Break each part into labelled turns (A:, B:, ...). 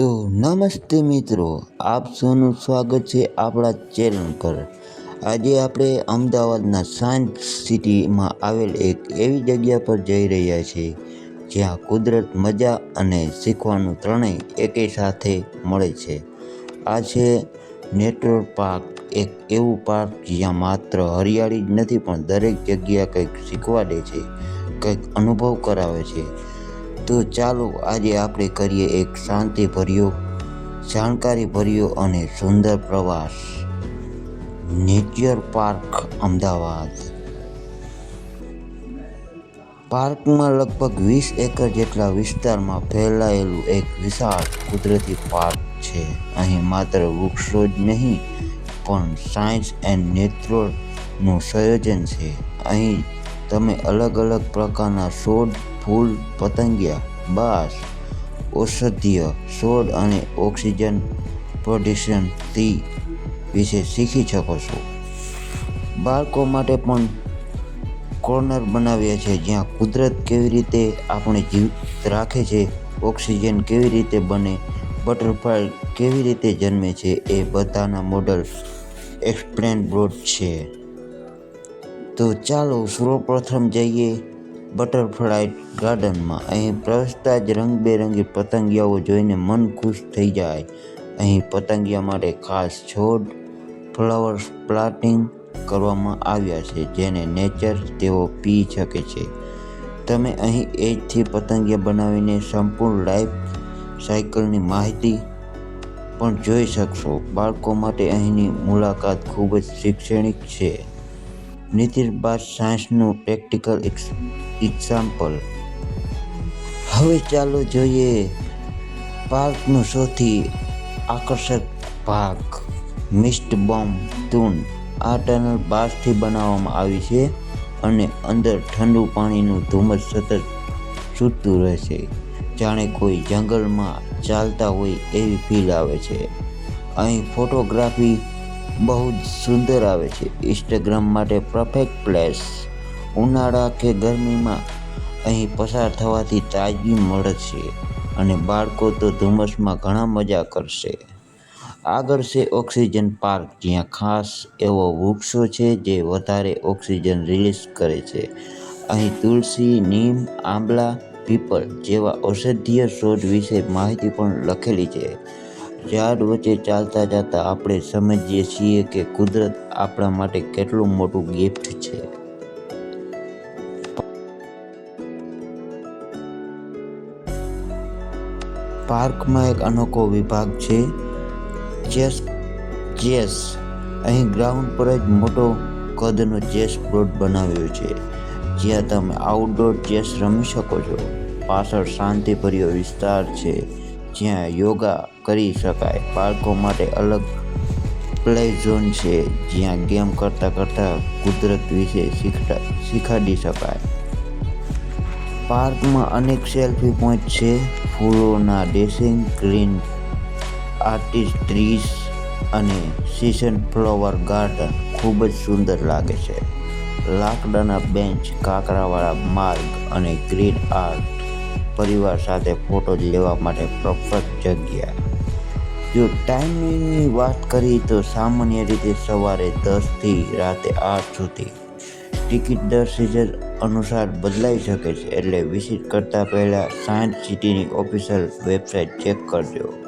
A: તો નમસ્તે મિત્રો, આપ સૌનું સ્વાગત છે આપણા ચેનલ પર. આજે આપણે અમદાવાદના સાયન્સ સિટીમાં આવેલ એક એવી જગ્યા પર જઈ રહ્યા છીએ, જ્યાં કુદરત, મજા અને શીખવાનું ત્રણેય એકે સાથે મળે છે. આ છે નેટવર્ક પાર્ક, એક એવું પાર્ક જ્યાં માત્ર હરિયાળી જ નથી પણ દરેક જગ્યા કંઈક શીખવાડે છે, કંઈક અનુભવ કરાવે છે. તો ચાલો આજે આપણે કરીએ એક શાંતિભર્યો, જાણકારીભર્યો અને સુંદર પ્રવાસ. Nature park, Ahmedabad. પાર્કમાં લગભગ વીસ એકર જેટલા વિસ્તારમાં ફેલાયેલું એક વિશાળ કુદરતી પાર્ક છે. અહીં માત્ર વૃક્ષો જ નહીં, પણ સાયન્સ એન્ડ નેચરનું સંયોજન છે. અહીં તમે અલગ અલગ પ્રકારના છોડ ફૂલ પતંગિયા, બાસ, ઔષધીય છોડ અને ઓક્સિજન પ્રોડક્શનથી વિશે શીખી શકો છો. બાળકો માટે પણ કોર્નર બનાવ્યા છે જ્યાં કુદરત કેવી રીતે આપણે જીવિત રાખે છે, ઓક્સિજન કેવી રીતે બને, બટરફ્લાય કેવી રીતે જન્મે છે એ બધાના મોડલ એક્સપ્લેન બ્રોડ છે. તો ચાલો સર્વપ્રથમ જઈએ બટરફ્લાય ગાર્ડનમાં અહીં પ્રવેશતા જ રંગબેરંગી પતંગિયાઓ જોઈને મન ખુશ થઈ જાય. અહીં પતંગિયા માટે ખાસ છોડ, ફ્લાવર્સ પ્લાન્ટિંગ કરવામાં આવ્યા છે, જેને નેચર તેઓ પી શકે છે. તમે અહીં એજથી પતંગિયા બનાવીને સંપૂર્ણ લાઈફ સાયકલની માહિતી પણ જોઈ શકશો. બાળકો માટે અહીંની મુલાકાત ખૂબ જ શૈક્ષણિક છે. નીતિશ બાદ સાયન્સનું પ્રેક્ટિકલ એક્ઝામ્પલ. હવે ચાલો જોઈએ પાર્કનો સૌથી આકર્ષક ભાગ, મિસ્ટ બોમ્બ ટૂન આ ટનલ બાસથી બનાવવામાં આવી છે અને અંદર ઠંડુ પાણીનું ધુમ્મસ સતત છૂટતું રહે છે. જાણે કોઈ જંગલમાં ચાલતા હોય એવી ફીલ આવે છે. અહીં ફોટોગ્રાફી બહુ જ સુંદર આવે છે. ઇન્સ્ટાગ્રામ માટે પરફેક્ટ પ્લેસ ઉનાળા કે ગરમીમાં અહીં પસાર થવાથી તાજગી મળશે અને બાળકો તો ધુમ્મસમાં ઘણા મજા કરશે. આગળ છે ઓક્સિજન પાર્ક, જ્યાં ખાસ એવો વૃક્ષો છે જે વધારે ઓક્સિજન રિલીઝ કરે છે. અહીં તુલસી, નીમ, આંબલા, પીપળ જેવા ઔષધીય શોધ વિશે માહિતી પણ લખેલી છે. ઝાડ વચ્ચે ચાલતા જતા આપણે સમજીએ છીએ કે કુદરત આપણા માટે કેટલું મોટું ગિફ્ટ છે. પાર્કમાં એક અનોખો વિભાગ છે. Chess chess. અહીં ગ્રાઉન્ડ પર જ મોટો કદનો ચેસ બોર્ડ બનાવ્યો છે. જ્યાં તમે આઉટડોર ચેસ રમી શકો છો. પાછળ શાંતિભર્યો વિસ્તાર છે. જ્યાં યોગા કરી શકાય. બાળકો માટે અલગ પ્લે ઝોન છે, જ્યાં ગેમ કરતાં કરતાં કુદરત વિશે શીખતા શીખાડી શકાય. પાર્કમાં અનેક સેલ્ફી પોઈન્ટ છે. ફૂલોના ડેસિંગ ગ્રીન આર્ટિસ્ટ ટ્રીસ અને સીઝન ફ્લાવર ગાર્ડન ખૂબ જ સુંદર લાગે છે. લાકડાના બેન્ચ, કાંકરાવાળા માર્ગ અને ગ્રીન આર્ટ પરિવાર સાથે ફોટો લેવા માટે પરફેક્ટ જગ્યા. જો ટાઈમિંગની વાત કરીએ તો સામાન્ય રીતે સવારે દસથી રાતે આઠ સુધી. ટિકિટ દર સિઝન અનુસાર બદલાઈ શકે છે એટલે વિઝિટ કરતાં પહેલાં સાયન્સ સિટીની ઓફિશિયલ વેબસાઇટ ચેક કરજો.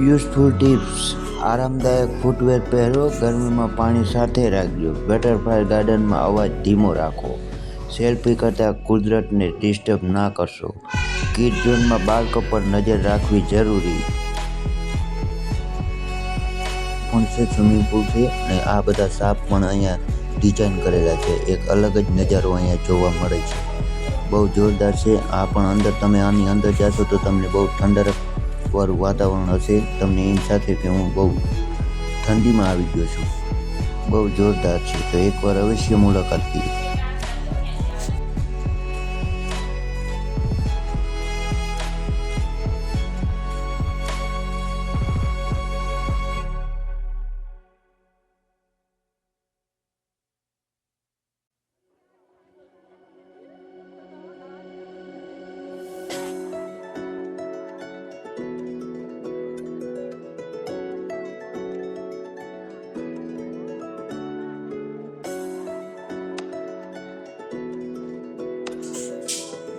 A: Useful tips. આરામદાયક ફૂટવેર પહેરો, ગરમીમાં પાણી સાથે રાખજો. બટરફ્લાય ગાર્ડનમાં અવાજ ધીમો રાખો. સેલ્ફી કરતાં કુદરતને ડિસ્ટર્બ ના કરશો. કિડ ઝોનમાં બાળકો પર નજર રાખવી જરૂરી. પણ છે, સ્વિમિંગ પુલ છે અને આ બધા સાપ પણ અહીંયા ડિઝાઇન કરેલા છે. એક અલગ જ નજારો અહીંયા જોવા મળે છે. બહુ જોરદાર છે. આ પણ અંદર તમે આની અંદર જાશો તો તમને બહુ ઠંડક વાળું વાતાવરણ હશે, તમને એમ સાથે કે હું બહુ ઠંડીમાં આવી ગયો છું. બહુ જોરદાર છે. તો એકવાર અવશ્ય મુલાકાત લો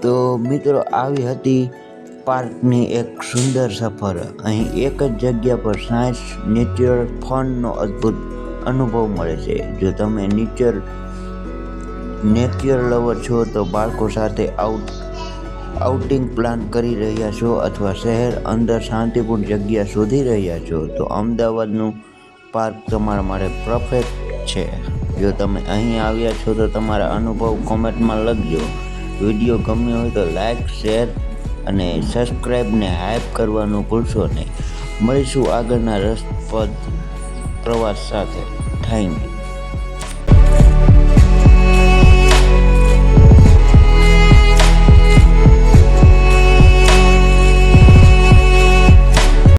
A: તો મિત્રો આવી હતી પાર્કની એક સુંદર સફર. અહીં એક જ જગ્યા પર સાયન્સ નેચર ફનનો અદ્ભુત અનુભવ મળે છે. જો તમે નેચર નેચર લવર છો તો બાળકો સાથે આઉટ, આઉટિંગ પ્લાન કરી રહ્યા છો અથવા શહેર અંદર શાંતિપૂર્ણ જગ્યા શોધી રહ્યા છો તો અમદાવાદનું પાર્ક તમારા માટે પરફેક્ટ છે. જો તમે અહીં આવ્યા છો તો તમારા અનુભવ કોમેન્ટમાં લખજો. વીડિયો ગમ્યો હોય તો લાઇક શેર અને સબસ્ક્રાઈબને હાઇપ કરવાનું ભૂલશો નહીં. મળીશું આગળના રસપ્રદ પ્રવાસ સાથે. Thank you.